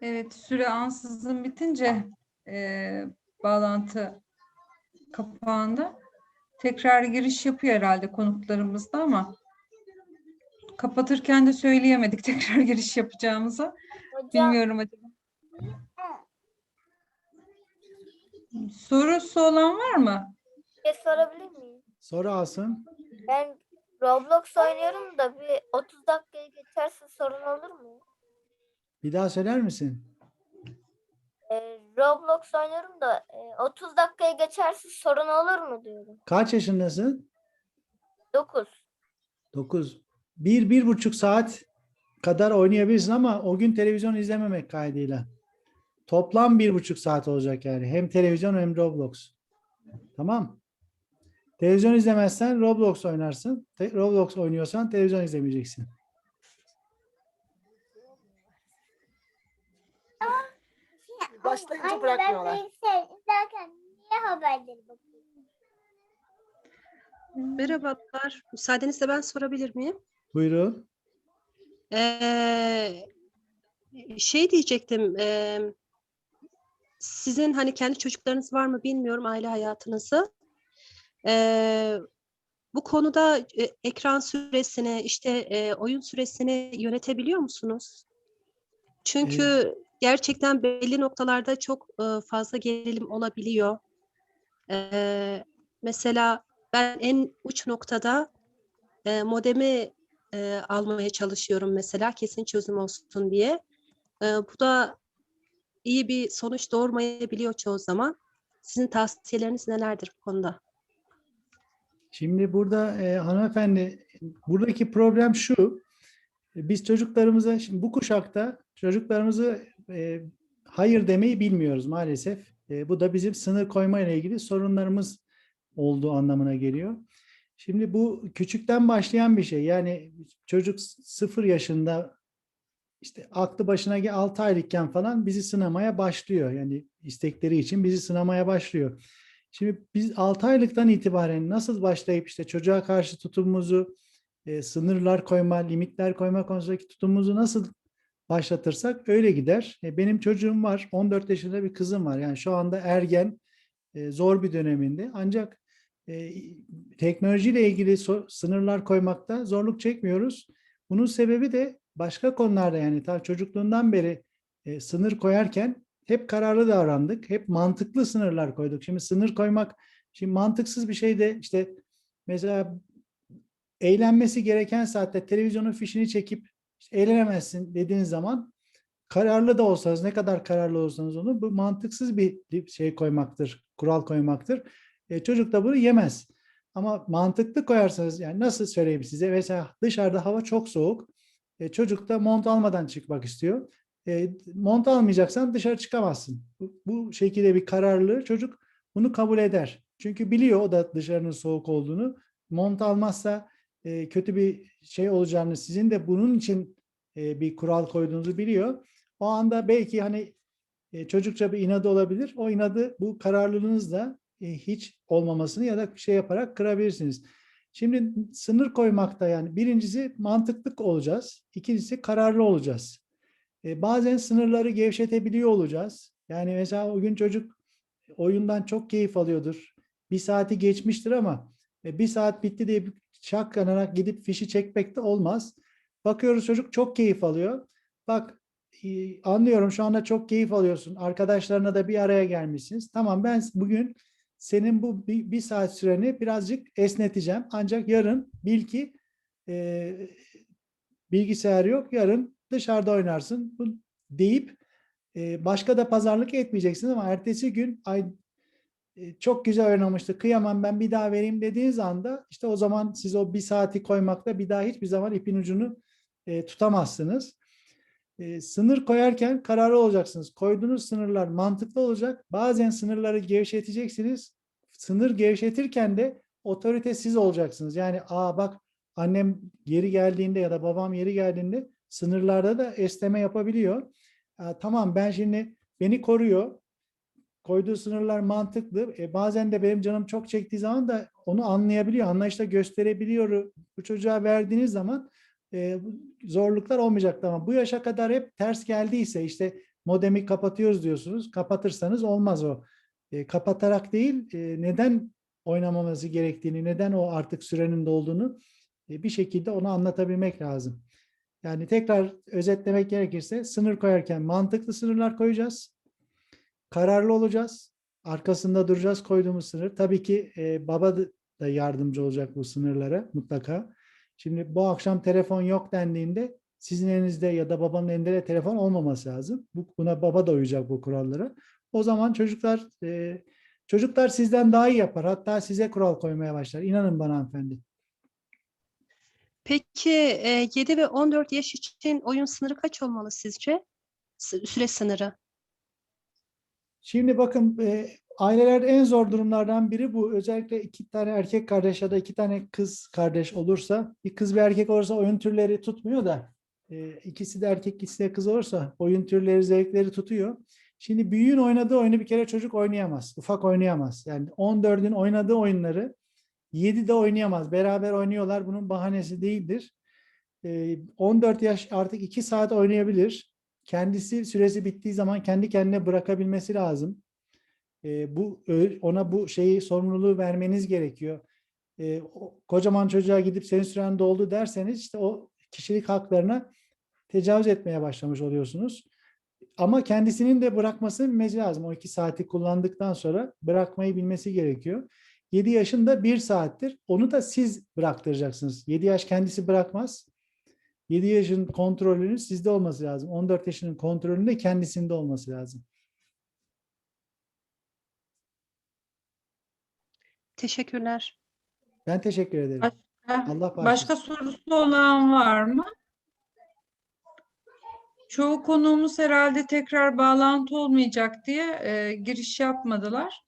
Evet, süre ansızın bitince eee, bağlantı kapağında tekrar giriş yapıyor herhalde konuklarımız da ama kapatırken de söyleyemedik tekrar giriş yapacağımızı. Hocam Bilmiyorum acaba. Sorusu olan var mı? bir şey sorabilir miyim? Soru alsın. Ben Roblox oynuyorum da bir 30 dakikayı geçerse sorun olur mu? Bir daha söyler misin? Ee, Roblox oynuyorum da e, 30 dakikayı geçerse sorun olur mu diyorum. Kaç yaşındasın? 9. 9. Bir, bir buçuk saat kadar oynayabilirsin ama o gün televizyon izlememek kaydıyla. Toplam bir buçuk saat olacak yani. Hem televizyon hem Roblox. Tamam. Televizyon izlemezsen Roblox oynarsın. Te- Roblox oynuyorsan televizyon izlemeyeceksin. Başlayınca Anne, bırakmıyorlar. Ben bilgisayar izlerken niye haberleri bakıyorum? Merhabalar. Müsaadenizle ben sorabilir miyim? Buyurun. Ee, şey diyecektim. ee, sizin hani kendi çocuklarınız var mı bilmiyorum aile hayatınızı. Ee, bu konuda e, ekran süresini işte e, oyun süresini yönetebiliyor musunuz? Çünkü gerçekten belli noktalarda çok e, fazla gerilim olabiliyor. Ee, mesela ben en uç noktada e, modemi e, almaya çalışıyorum mesela kesin çözüm olsun diye. E, bu da iyi bir sonuç doğurmayabiliyor çoğu zaman. Sizin tavsiyeleriniz nelerdir bu konuda? Şimdi burada e, hanımefendi buradaki problem şu. e, Biz çocuklarımıza şimdi bu kuşakta çocuklarımızı e, hayır demeyi bilmiyoruz maalesef. E, bu da bizim sınır koyma ile ilgili sorunlarımız olduğu anlamına geliyor. Şimdi bu küçükten başlayan bir şey. Yani çocuk sıfır yaşında işte aklı başına 6 aylıkken falan bizi sınamaya başlıyor. Yani istekleri için bizi sınamaya başlıyor. Şimdi biz 6 aylıktan itibaren nasıl başlayıp işte çocuğa karşı tutumumuzu, e, sınırlar koyma, limitler koyma konusundaki tutumumuzu nasıl başlatırsak öyle gider. E, benim çocuğum var, 14 yaşında bir kızım var. Yani şu anda ergen, e, zor bir döneminde. Ancak e, teknolojiyle ilgili sınırlar koymakta zorluk çekmiyoruz. Bunun sebebi de başka konularda yani ta çocukluğundan beri sınır koyarken hep kararlı davrandık. Hep mantıklı sınırlar koyduk. Şimdi sınır koymak şimdi mantıksız bir şey de işte mesela eğlenmesi gereken saatte televizyonun fişini çekip işte eğlenemezsin dediğiniz zaman kararlı da olsanız ne kadar kararlı olsanız onu bu mantıksız bir şey koymaktır, kural koymaktır. E, çocuk da bunu yemez. Ama mantıklı koyarsanız yani nasıl söyleyeyim size mesela dışarıda hava çok soğuk. E, çocuk da mont almadan çıkmak istiyor. E, mont almayacaksan dışarı çıkamazsın. Bu, bu şekilde bir kararlı çocuk bunu kabul eder. Çünkü biliyor o da dışarının soğuk olduğunu. Mont almazsa e, kötü bir şey olacağını sizin de bunun için e, bir kural koyduğunuzu biliyor. O anda belki hani e, çocukça bir inadı olabilir. O inadı bu kararlılığınızla e, hiç olmamasını ya da bir şey yaparak kırabilirsiniz. Şimdi sınır koymakta yani birincisi mantıklı olacağız. İkincisi kararlı olacağız. Bazen sınırları gevşetebiliyor olacağız. Yani mesela o gün çocuk oyundan çok keyif alıyordur. Bir saati geçmiştir ama bir saat bitti diye şaklanarak gidip fişi çekmek de olmaz. Bakıyoruz çocuk çok keyif alıyor. Bak anlıyorum şu anda çok keyif alıyorsun. Arkadaşlarına da bir araya gelmişsiniz. Tamam ben bugün senin bu bir, bir saat süreni birazcık esneteceğim. Ancak yarın bil ki e, bilgisayar yok. Yarın dışarıda oynarsın bu deyip e, başka da pazarlık etmeyeceksin ama ertesi gün ay e, çok güzel oynamıştı kıyamam ben bir daha vereyim dediğiniz anda işte o zaman siz o bir saati koymakta bir daha hiçbir zaman ipin ucunu e, tutamazsınız. E, sınır koyarken kararlı olacaksınız. Koyduğunuz sınırlar mantıklı olacak. Bazen sınırları gevşeteceksiniz. Sınır gevşetirken de otorite siz olacaksınız. Yani aa bak annem geri geldiğinde ya da babam yeri geldiğinde sınırlarda da esneme yapabiliyor. Aa, tamam ben şimdi beni koruyor. Koyduğu sınırlar mantıklı. E, bazen de benim canım çok çektiği zaman da onu anlayabiliyor, anlayışla gösterebiliyor. Bu çocuğa verdiğiniz zaman e, zorluklar olmayacaktı ama bu yaşa kadar hep ters geldiyse işte modemi kapatıyoruz diyorsunuz. Kapatırsanız olmaz o. E, kapatarak değil, e, neden oynamaması gerektiğini, neden o artık sürenin dolduğunu e, bir şekilde ona anlatabilmek lazım. Yani tekrar özetlemek gerekirse sınır koyarken mantıklı sınırlar koyacağız. Kararlı olacağız. Arkasında duracağız koyduğumuz sınır. Tabii ki e, baba da yardımcı olacak bu sınırlara mutlaka. Şimdi bu akşam telefon yok dendiğinde sizin elinizde ya da babanın elinde de telefon olmaması lazım. Bu, buna baba da uyacak bu kurallara. O zaman çocuklar e, çocuklar sizden daha iyi yapar. Hatta size kural koymaya başlar. İnanın bana hanımefendi. Peki e, 7 ve 14 yaş için oyun sınırı kaç olmalı sizce? Süre sınırı. Şimdi bakın e, aileler en zor durumlardan biri bu. Özellikle iki tane erkek kardeş ya da iki tane kız kardeş olursa, bir kız bir erkek olursa oyun türleri tutmuyor da e, ikisi de erkek ikisi de kız olursa oyun türleri zevkleri tutuyor. Şimdi büyüğün oynadığı oyunu bir kere çocuk oynayamaz. Ufak oynayamaz. Yani 14'ün oynadığı oyunları 7'de oynayamaz. Beraber oynuyorlar. Bunun bahanesi değildir. E, 14 yaş artık 2 saat oynayabilir kendisi süresi bittiği zaman kendi kendine bırakabilmesi lazım. E, bu ona bu şeyi sorumluluğu vermeniz gerekiyor. E, o- kocaman çocuğa gidip senin süren doldu derseniz işte o kişilik haklarına tecavüz etmeye başlamış oluyorsunuz. Ama kendisinin de bırakmasını bilmesi lazım. O iki saati kullandıktan sonra bırakmayı bilmesi gerekiyor. 7 yaşında bir saattir. Onu da siz bıraktıracaksınız. 7 yaş kendisi bırakmaz. 7 yaşın kontrolünün sizde olması lazım. 14 yaşının kontrolünün de kendisinde olması lazım. Teşekkürler. Ben teşekkür ederim. Başka, Allah bağışlasın. başka sorusu olan var mı? Çoğu konuğumuz herhalde tekrar bağlantı olmayacak diye e, giriş yapmadılar.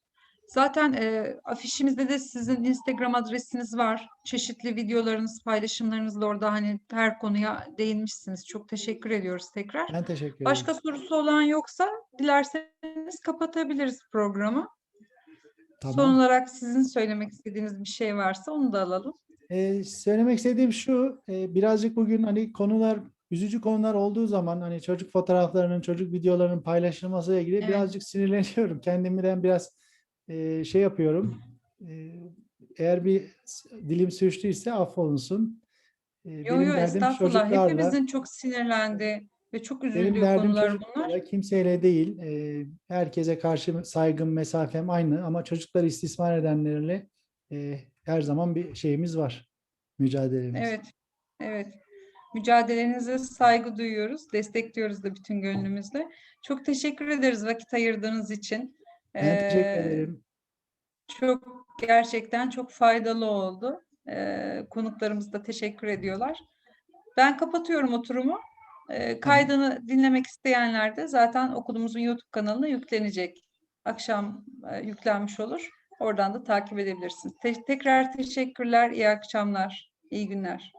Zaten e, afişimizde de sizin Instagram adresiniz var. Çeşitli videolarınız, paylaşımlarınız da orada hani her konuya değinmişsiniz. Çok teşekkür ediyoruz tekrar. Ben teşekkür ederim. Başka sorusu olan yoksa dilerseniz kapatabiliriz programı. Son Tamam. olarak sizin söylemek istediğiniz bir şey varsa onu da alalım. Ee, söylemek istediğim şu, e, birazcık bugün hani konular, üzücü konular olduğu zaman hani çocuk fotoğraflarının, çocuk videolarının paylaşılmasıyla ilgili Evet. birazcık sinirleniyorum. Kendimden biraz e, şey yapıyorum. E, eğer bir dilim sürçtüyse affolunsun. E, Yo benim yo derdim estağfurullah. çocuklarla. Hepimizin çok sinirlendi ve çok Benim üzüldüğü derdim konular bunlar. kimseyle değil. Ee, herkese karşı saygım, mesafem aynı ama çocukları istismar edenlerle e, her zaman bir şeyimiz var. Mücadelemiz. Evet, evet. Mücadelenize saygı duyuyoruz, destekliyoruz da bütün gönlümüzle. Çok teşekkür ederiz vakit ayırdığınız için. Ben teşekkür Ee, ederim. Çok gerçekten çok faydalı oldu. Ee, konuklarımız da teşekkür ediyorlar. Ben kapatıyorum oturumu. Ee, kaydını dinlemek isteyenler de zaten okulumuzun YouTube kanalına yüklenecek. Akşam e, yüklenmiş olur. Oradan da takip edebilirsiniz. Te- tekrar teşekkürler, iyi akşamlar, iyi günler.